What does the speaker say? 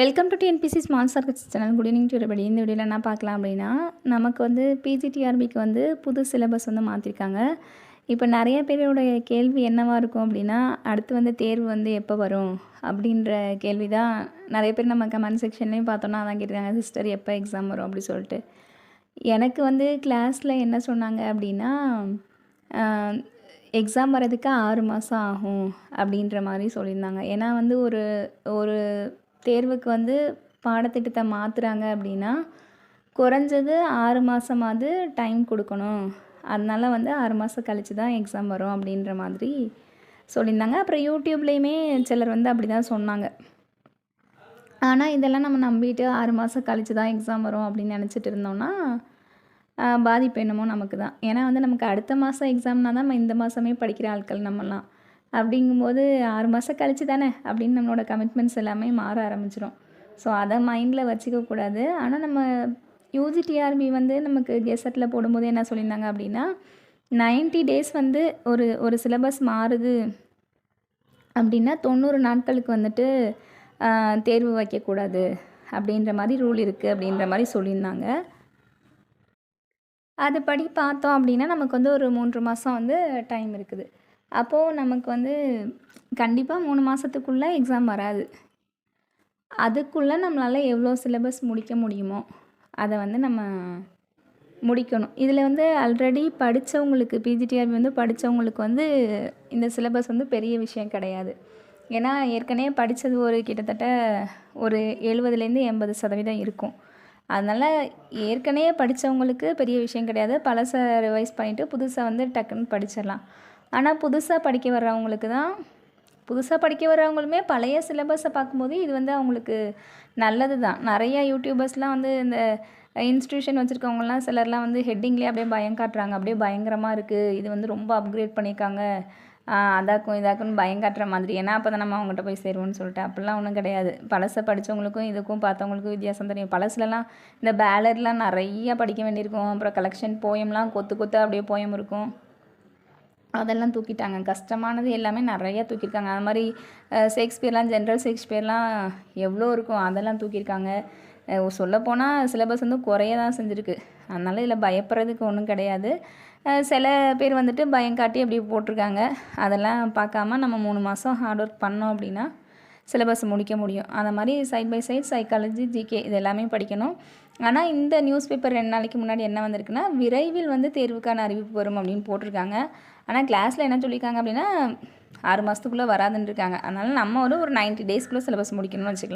Welcome to TNPSC small circles channel good evening to everybody. இந்த வீடியோவில் என்ன பார்க்கலாம் அப்படின்னா நமக்கு வந்து பிஜிடிஆர்பிக்கு வந்து புது சிலபஸ் வந்து மாற்றிருக்காங்க இப்போ நிறைய பேரோடைய கேள்வி என்னவாக இருக்கும் அப்படின்னா அடுத்து வந்து தேர்வு வந்து எப்போ வரும் அப்படின்ற கேள்வி தான் நிறைய பேர் நம்ம கமெண்ட் செக்ஷன்லேயும் பார்த்தோன்னா அதான் கேட்டிருக்காங்க. சிஸ்டர் எப்போ எக்ஸாம் வரும் அப்படி சொல்லிட்டு. எனக்கு வந்து கிளாஸில் என்ன சொன்னாங்க அப்படின்னா எக்ஸாம் வர்றதுக்கு ஆறு மாதம் ஆகும் அப்படின்ற மாதிரி சொல்லியிருந்தாங்க. ஏன்னா வந்து ஒரு ஒரு தேர்வுக்கு வந்து பாடத்திட்டத்தை மாற்றுறாங்க அப்படின்னா குறைஞ்சது ஆறு மாதமாவது டைம் கொடுக்கணும். அதனால் வந்து ஆறு மாதம் கழித்து தான் எக்ஸாம் வரும் அப்படின்ற மாதிரி சொல்லியிருந்தாங்க. அப்புறம் யூடியூப்லேயுமே சிலர் வந்து அப்படி தான் சொன்னாங்க. ஆனால் இதெல்லாம் நம்ம நம்பிட்டு ஆறு மாதம் கழித்து தான் எக்ஸாம் வரும் அப்படின்னு நினச்சிட்டு இருந்தோம்னா பாதிப்பு என்னமோ நமக்கு தான் ஏன்னா வந்து நமக்கு அடுத்த மாதம் எக்ஸாம்னா தான் நம்ம இந்த மாதமே படிக்கிற ஆட்கள் நம்மலாம். அப்படிங்கும்போது ஆறு மாதம் கழிச்சு தானே அப்படின்னு நம்மளோட கமிட்மெண்ட்ஸ் எல்லாமே மாற ஆரம்பிச்சிடும் ஸோ அதை மைண்டில் வச்சுக்கக்கூடாது ஆனால் நம்ம யூஜிடிஆர்பி வந்து நமக்கு கெசட்டில் போடும்போது என்ன சொல்லியிருந்தாங்க அப்படின்னா 90 டேஸ் வந்து ஒரு ஒரு சிலபஸ் மாறுது அப்படின்னா தொண்ணூறு நாட்களுக்கு வந்துட்டு தேர்வு வைக்கக்கூடாது அப்படின்ற மாதிரி ரூல் இருக்குது அப்படின்ற மாதிரி சொல்லியிருந்தாங்க. அதுபடி பார்த்தோம் அப்படின்னா நமக்கு வந்து ஒரு மூன்று மாதம் வந்து டைம் இருக்குது. அப்போது நமக்கு வந்து கண்டிப்பாக மூணு மாதத்துக்குள்ளே எக்ஸாம் வராது. அதுக்குள்ளே நம்மளால் எவ்வளோ சிலபஸ் முடிக்க முடியுமோ அதை வந்து நம்ம முடிக்கணும். இதில் வந்து ஆல்ரெடி படித்தவங்களுக்கு பிஜிடிஆர்பி வந்து படித்தவங்களுக்கு வந்து இந்த சிலபஸ் வந்து பெரிய விஷயம் கிடையாது. ஏன்னா ஏற்கனவே படித்தது ஒரு கிட்டத்தட்ட ஒரு எழுபதுலேருந்து எண்பது சதவீதம் இருக்கும். அதனால் ஏற்கனவே படித்தவங்களுக்கு பெரிய விஷயம் கிடையாது. பழசை ரிவைஸ் பண்ணிவிட்டு புதுசாக வந்து டக்குன்னு படிச்சிடலாம். ஆனால் புதுசாக படிக்க வர்றவங்களுக்கு தான் புதுசாக படிக்க வர்றவங்களுமே பழைய சிலபஸை பார்க்கும்போது இது வந்து அவங்களுக்கு நல்லது தான். நிறையா யூடியூபர்ஸ்லாம் வந்து இந்த இன்ஸ்டியூஷன் வச்சுருக்கவங்கலாம் சிலர்லாம் வந்து ஹெட்டிங்லேயே அப்படியே பயம் காட்டுறாங்க. அப்படியே பயங்கரமாக இருக்குது இது வந்து ரொம்ப அப்கிரேட் பண்ணியிருக்காங்க. அதாக்கும் இதாக்குன்னு பயம் காட்டுற மாதிரி. ஏன்னா அப்போ தான் நம்ம அவங்ககிட்ட போய் சேருவோம்னு சொல்லிட்டு. அப்படிலாம் ஒன்றும் கிடையாது. பழசை படித்தவங்களுக்கும் இதுக்கும் பார்த்தவங்களுக்கும் வித்தியாசம் தெரியும். பழசுலலாம் இந்த பேலர்லாம் நிறையா படிக்க வேண்டியிருக்கும். அப்புறம் கலெக்ஷன் போயம்லாம் கொத்து கொத்து அப்படியே போயம் இருக்கும். அதெல்லாம் தூக்கிட்டாங்க. கஷ்டமானது எல்லாமே நிறையா தூக்கியிருக்காங்க. அது மாதிரி ஷேக்ஸ்பியர்லாம் ஜென்ரல் ஷேக்ஸ்பியர்லாம் எவ்வளோ இருக்கும்? அதெல்லாம் தூக்கியிருக்காங்க. சொல்லப்போனால் சிலபஸ் வந்து குறைய தான் செஞ்சுருக்கு. அதனால் இதில் பயப்படுறதுக்கு ஒன்றும் கிடையாது. சில பேர் வந்துட்டு பயம் காட்டி அப்படி போட்டிருக்காங்க. அதெல்லாம் பார்க்காம நம்ம மூணு மாதம் ஹார்ட் ஒர்க் பண்ணோம் அப்படின்னா சிலபஸ் முடிக்க முடியும். அந்த மாதிரி side by side psychology GK இது எல்லாமே படிக்கணும். ஆனால் இந்த நியூஸ் பேப்பர் ரெண்டு நாளைக்கு முன்னாடி என்ன வந்திருக்குன்னா விரைவில் வந்து தேர்வுக்கான அறிவிப்பு வரும் அப்படின்னு போட்டிருக்காங்க. ஆனால் கிளாஸில் என்ன சொல்லியிருக்காங்க அப்படின்னா ஆறு மாதத்துக்குள்ளே வராதுன்னு இருக்காங்க அதனால் நம்ம ஒரு ஒரு நைன்ட்டி டேஸ்க்குள்ளே சிலபஸ் முடிக்கணும்னு வச்சுக்கலாம்.